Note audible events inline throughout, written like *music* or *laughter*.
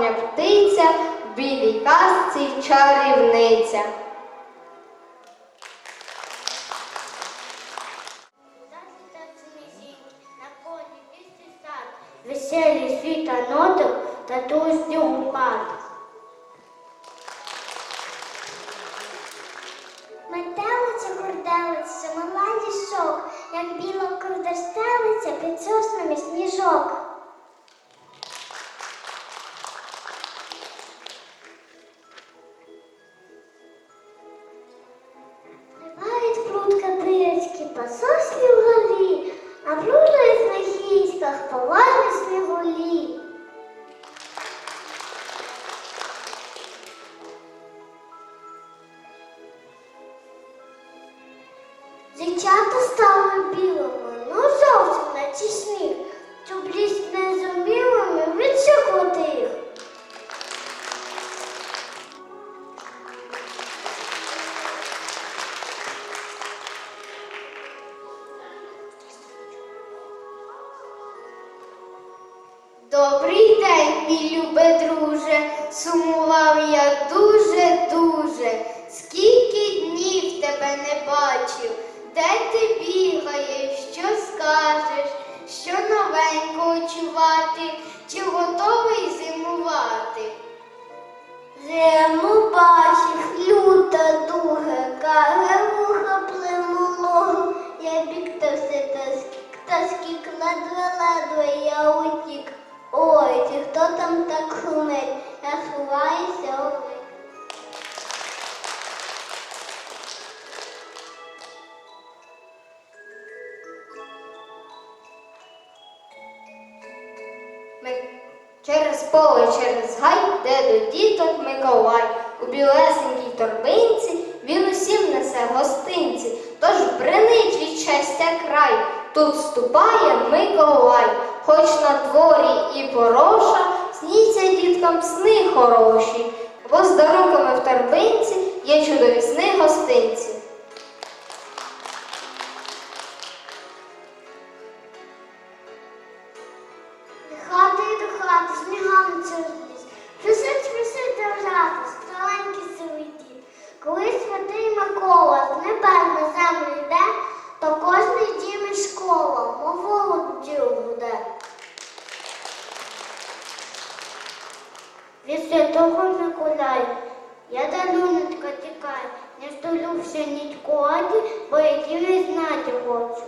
справжня птиця, в білій казці чарівниця. Веселі світа ноток та ту пад. Метелиця горделиця, мала дішок, як біла кордостелиця під соснами сніжок. Через поле, через гай, де до діток Миколай. У білесенькій торбинці він усім несе гостинці, тож бренить від щастя край. Тут ступає Миколай, хоч на дворі і пороша, сніться діткам сни хороші, бо з дарунками в торбинці є чудові сни гостинці. Святого Миколая я даруночка тікаю, не столюся ніколи, бо які не знати хочу.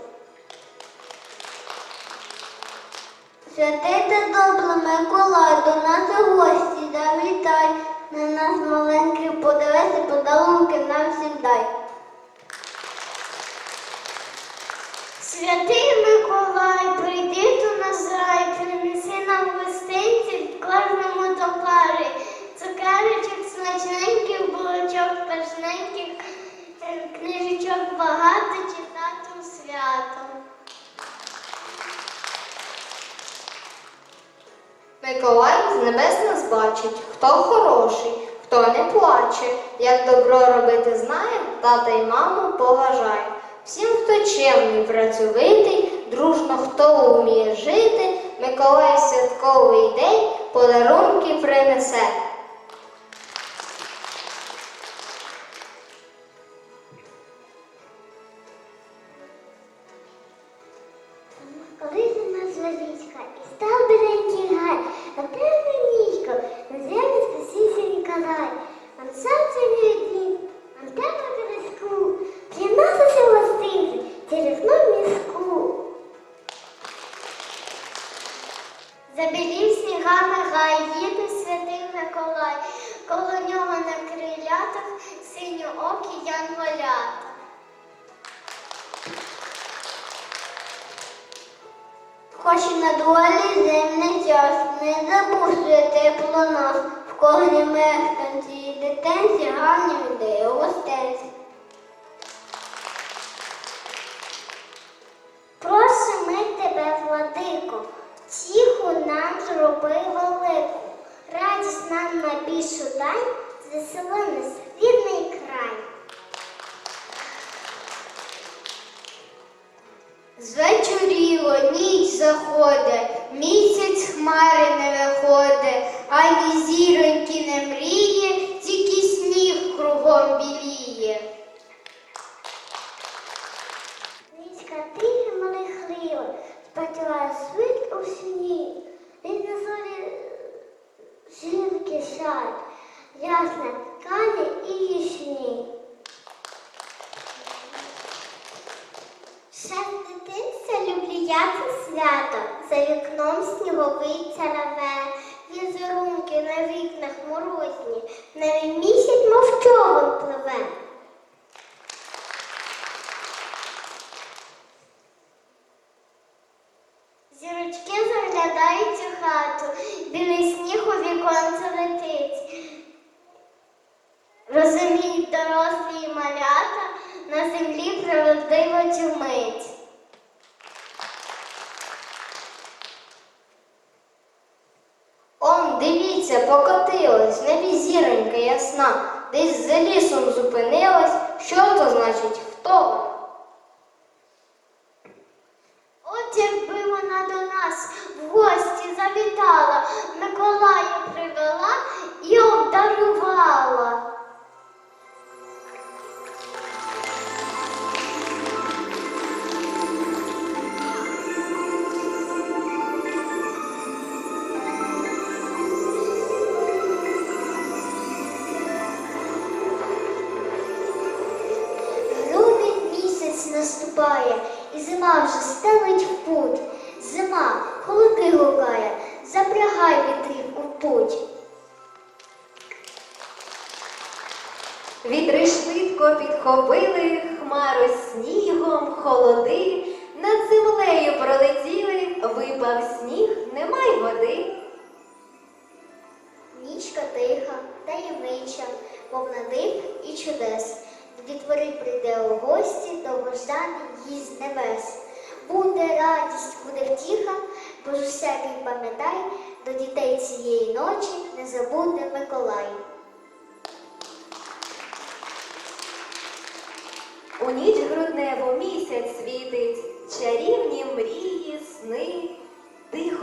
Святий та добре Миколай, до нас у гості завітай, на нас маленький подивися, подарунки нам всім дай. Святий Миколай, прийди до нас рай, принеси нам гостинці кожному до пари, смачненьких, булочок пашненьких, е, книжечок багато читати святом. Миколай з небес нас бачить, хто хороший, хто не плаче, як добро робити знає, тата й маму поважає. Всім, хто чемний, працьовитий, дружно хто вміє жити, Миколай святковий день подарунки принесе. роби велику, радість нам на більшу дань. Засели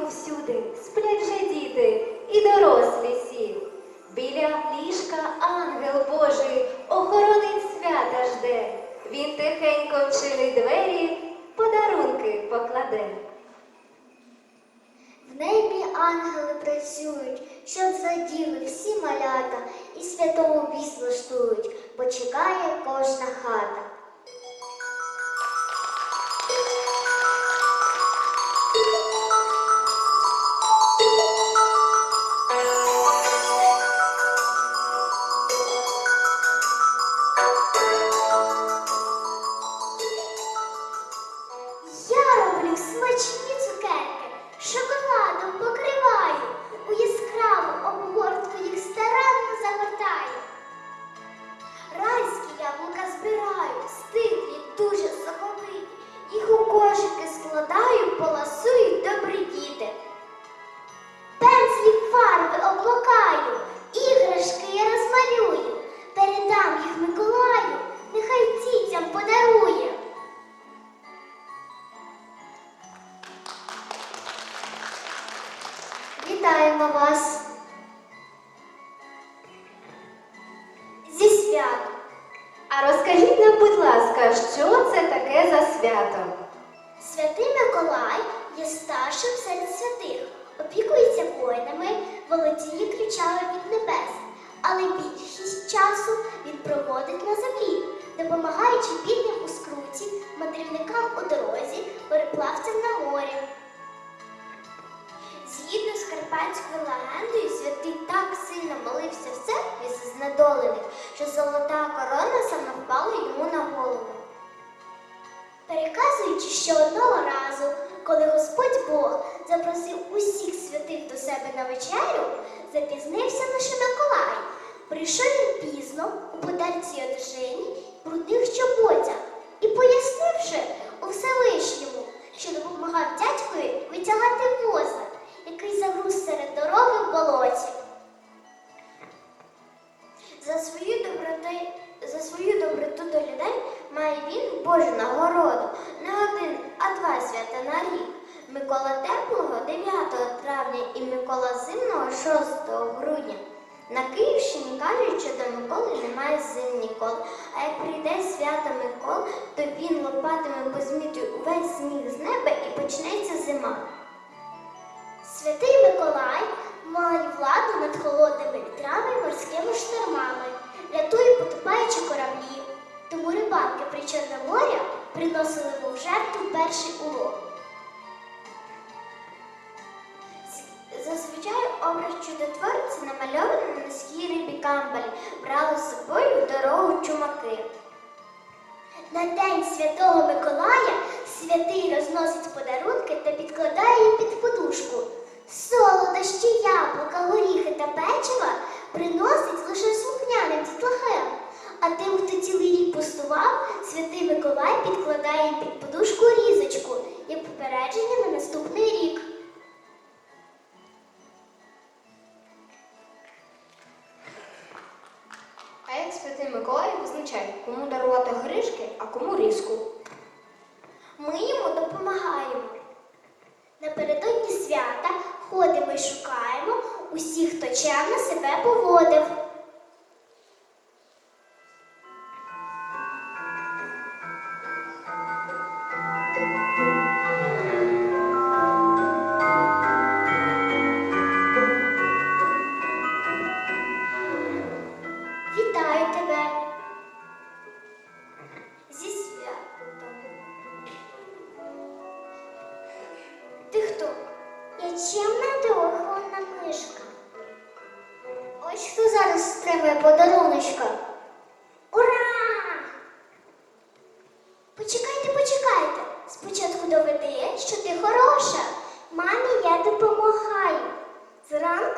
усюди сплять Закарпатською легендою святий так сильно молився в церкві за знедолених, що золота корона саме впала йому на голову. Переказуючи, що одного разу, коли Господь Бог запросив усіх святих до себе на вечерю, запізнився лише Миколай. Прийшов він пізно у подарці одежині брудних чоботях і, пояснивши у Всевишньому, що допомагав дядькові витягати воза який загруз серед дороги в болоті. За свою доброту, за свою доброту до людей має він Божу нагороду не один, а два свята на рік. Микола Теплого 9 травня і Микола Зимного 6 грудня. На Київщині кажуть, що до Миколи немає зим ніколи. А як прийде свято Микол, то він лопатами позмітує увесь сніг з неба і почнеться зима. Святий Миколай має владу над холодними вітрами і морськими штормами, рятує потопаючі кораблі. Тому рибалки при Чорномор'я приносили в жертву перший улов. Зазвичай образ чудотворця намальований на низькій рибі камбалі, брали з собою в дорогу чумаки. На день Святого Миколая святий розносить подарунки та підкладає їх під подушку. Солодощі, яблука, горіхи та печива приносить лише слухняним дітлахам. А тим, хто цілий рік пустував, святий Миколай підкладає під подушку різочку, як попередження на наступний рік. А як святий Миколай визначає, кому дарувати гришки, а кому різку? Ми йому допомагаємо. Напередодні свята ходимо і шукаємо усіх, хто чемно себе поводив.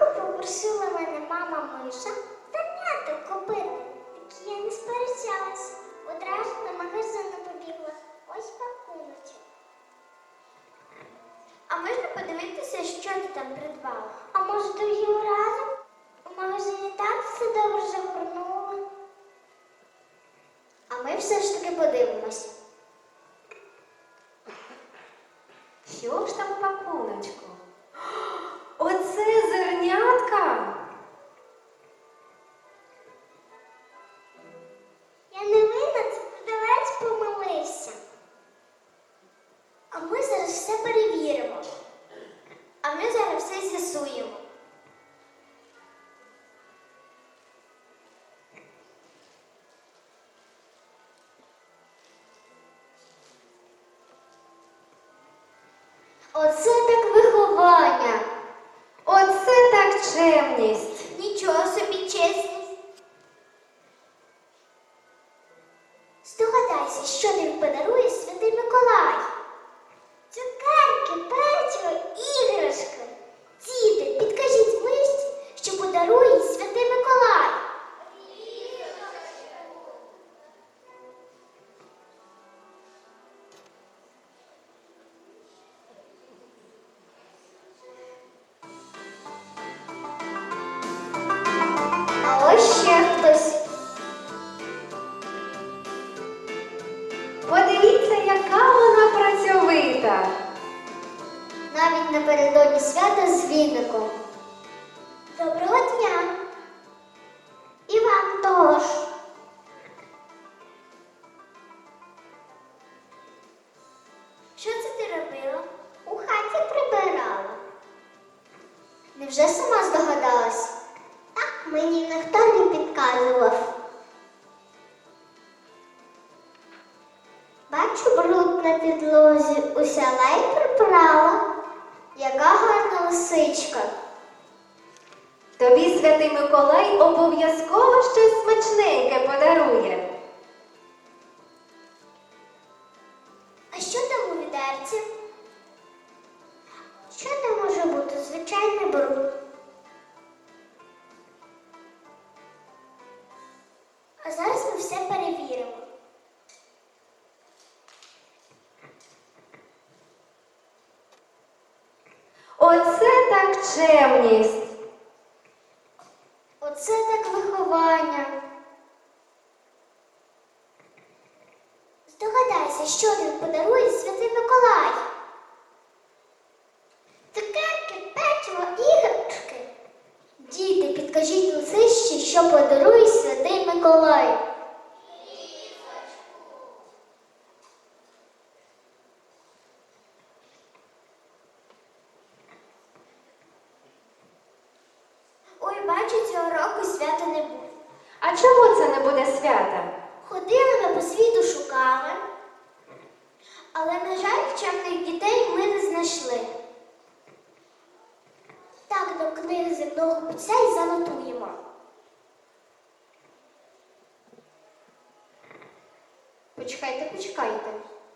Зранку попросила мене мама миша заняти копити. Так я не сперечалась. Одразу на магазин побігла. Ось пакуночок. А можна подивитися, що ти там придбала? А може другим разом? У магазині так все добре загорнули. А ми все ж таки подивимось. Що ж там у пакуночку? *gasps* Оце зернятка. Я не винна, це продавець помилився. А ми зараз все перевіримо. А ми зараз все з'ясуємо. Оце так виховання. Оце так чемність. Нічого собі чесність. Що це ти робила? У хаті прибирала. Невже сама здогадалась? Так, мені ніхто не підказував. Бачу бруд на підлозі, усяла й прибрала. Яка гарна лисичка. Тобі святий Миколай обов'язково Оце так виховання. Здогадайся, що тобі подарує Святий Миколай. Цукерки, печиво, іграшки. Діти, підкажіть лисищі, що подарує Святий Миколай. Ой, бачу, цього року свята не буде. А чому це не буде свята? Ходили ми по світу шукали, але, на жаль, вчених дітей ми не знайшли. Так до книги земного путця і занотуємо. Почекайте, почекайте.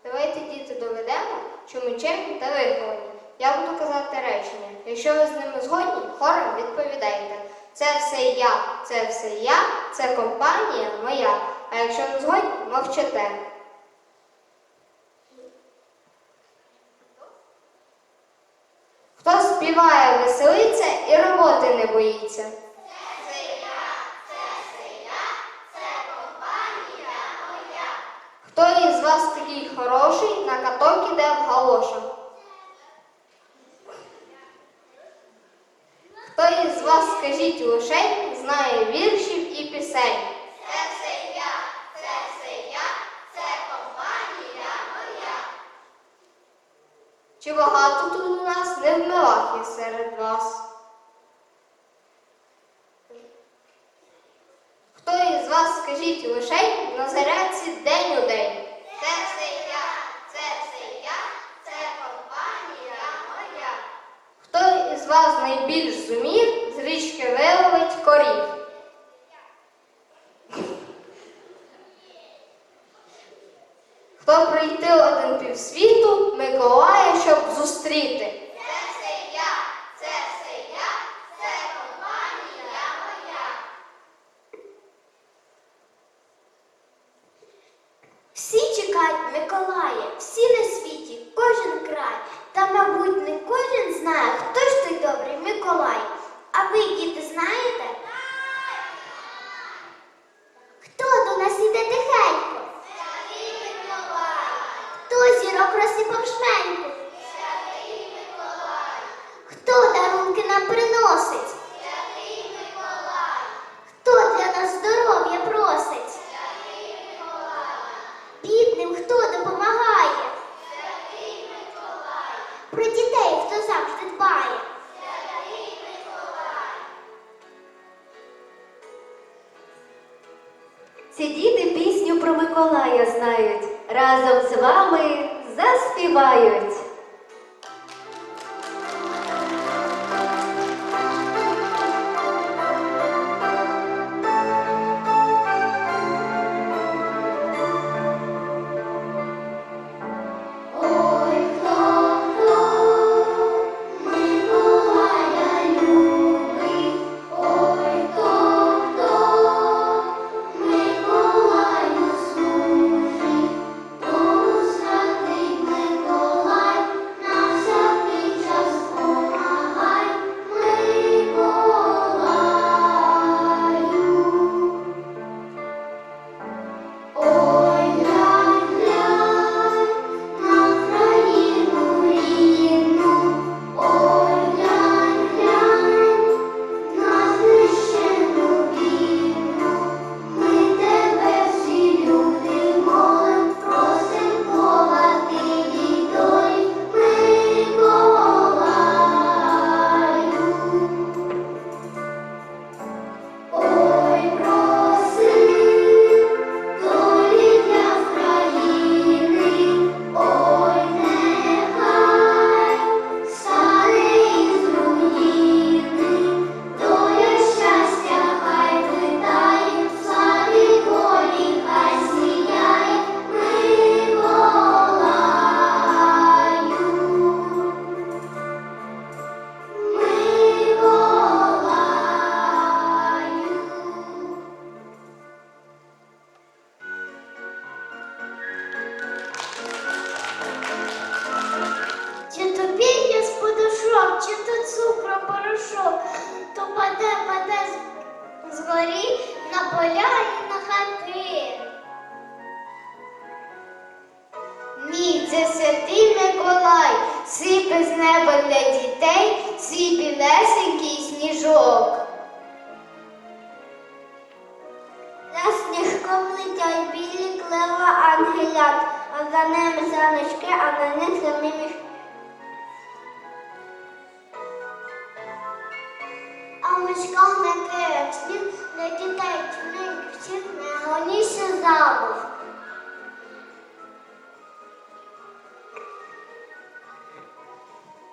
Давайте діти доведемо, що ми чемні та виховані. Я буду казати речення. Якщо ви з ними згодні, хором відповідайте. Це все я, це все я, це компанія моя. А якщо не згодні, мовчите. Хто співає, веселиться і роботи не боїться. Хто із вас такий хороший, на каток іде в галошах? Хто із вас, скажіть лишень, знає віршів і пісень? Це все я, це все я, це компанія моя. Чи багато тут у нас невмилахи серед вас? Хто із вас, скажіть лишень, на зарядці день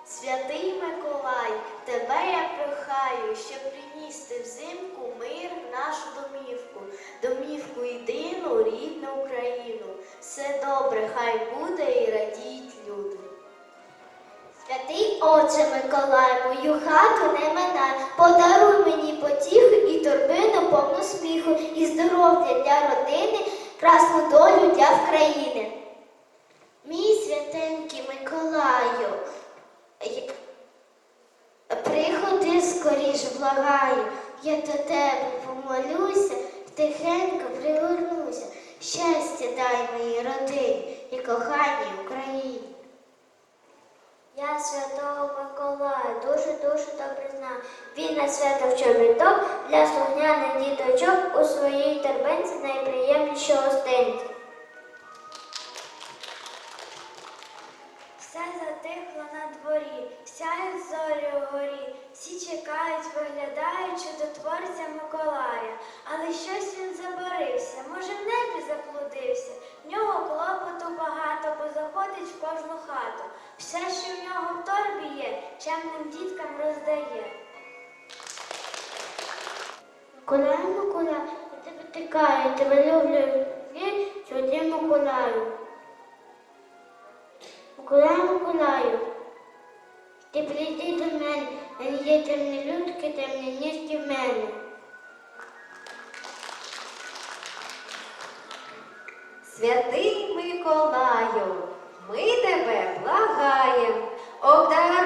Святий Миколай, тебе я прохаю, щоб приніс ти взимку мир в нашу домівку, домівку єдину, рідну Україну. Все добре, хай буде і радіють люди. Святий Отче Миколай, мою хату не минай, подаруй мені потіху і торбину повну сміху, і здоров'я для родини, красну долю для України. Мій святенький Миколаю, приходи скоріш, благаю, я до тебе помолюся, тихенько пригорнуся. Щастя дай моїй родині і коханій Україні. Я святого Миколая дуже-дуже добре знаю. Він на свято в чобіток для слухняних діточок у своїй торбинці найприємніші гостинці. Все затихло на дворі, сяють зорі угорі, всі чекають, виглядають чудотворця Миколая. Але щось він забарився, може в небі заблудився. В нього клопоту багато, бо заходить в кожну хату. Все, що в нього в торбі є, чемним діткам роздає. Миколай, Миколай, я тебе тикаю, тебе люблю, святий Миколаю. Миколай, Миколаю, ти прийди до мене, не є темні людки, темні ніжки в мене. Святий Миколаю, ми тебе благаєм, обдаруй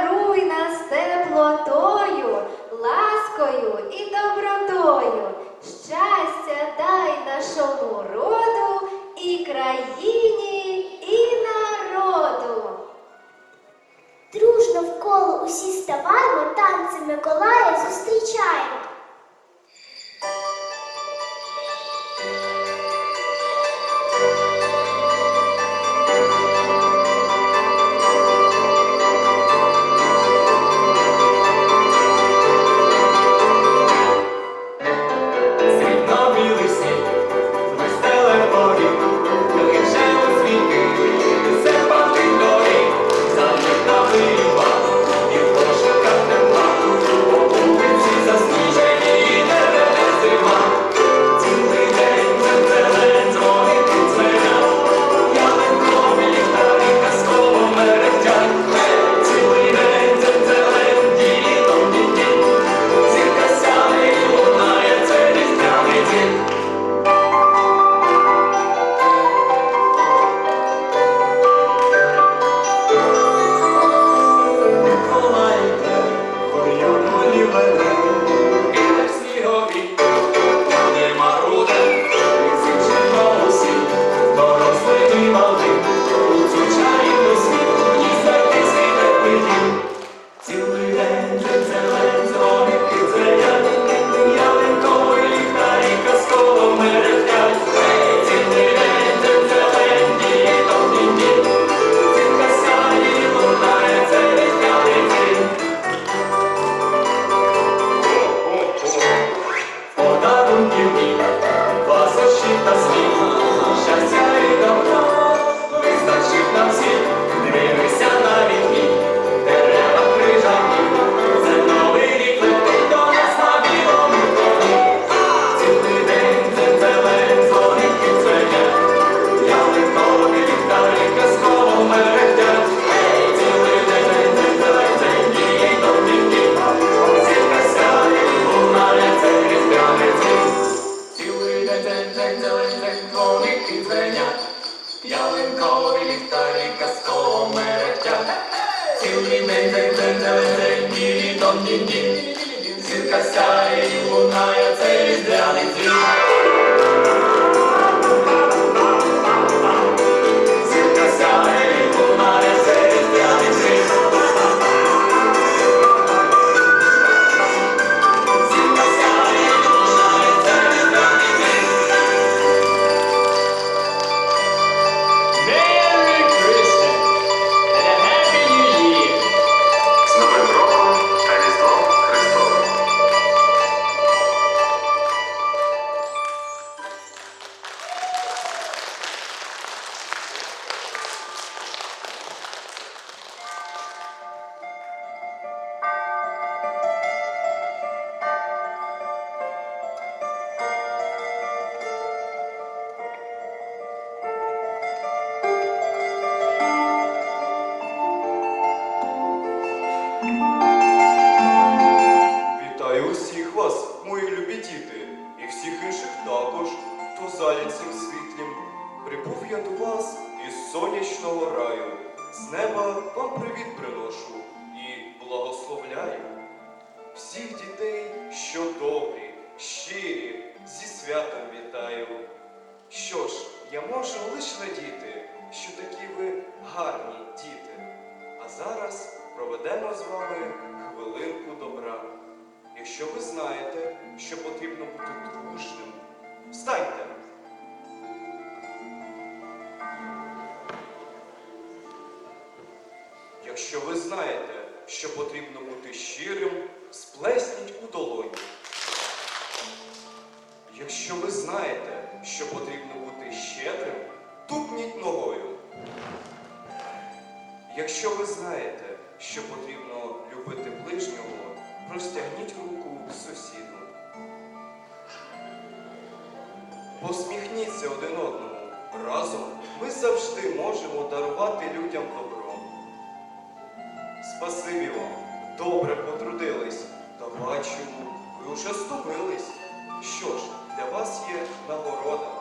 залі світлім, прибув я до вас із сонячного раю. З неба вам привіт приношу і благословляю. Всіх дітей, що добрі, щирі, зі святом вітаю. Що ж, я можу лише радіти, що такі ви гарні діти. А зараз проведемо з вами хвилинку добра. Якщо ви знаєте, що потрібно бути дружним, встаньте. Якщо ви знаєте, що потрібно бути щирим, сплесніть у долоні. Якщо ви знаєте, що потрібно бути щедрим, тупніть ногою. Якщо ви знаєте, що потрібно любити ближнього, простягніть руку сусіду. Посміхніться один одному. Разом ми завжди можемо дарувати людям добро. Спасибі вам, добре потрудились, та бачимо, ви вже ступились. Що ж, для вас є нагорода.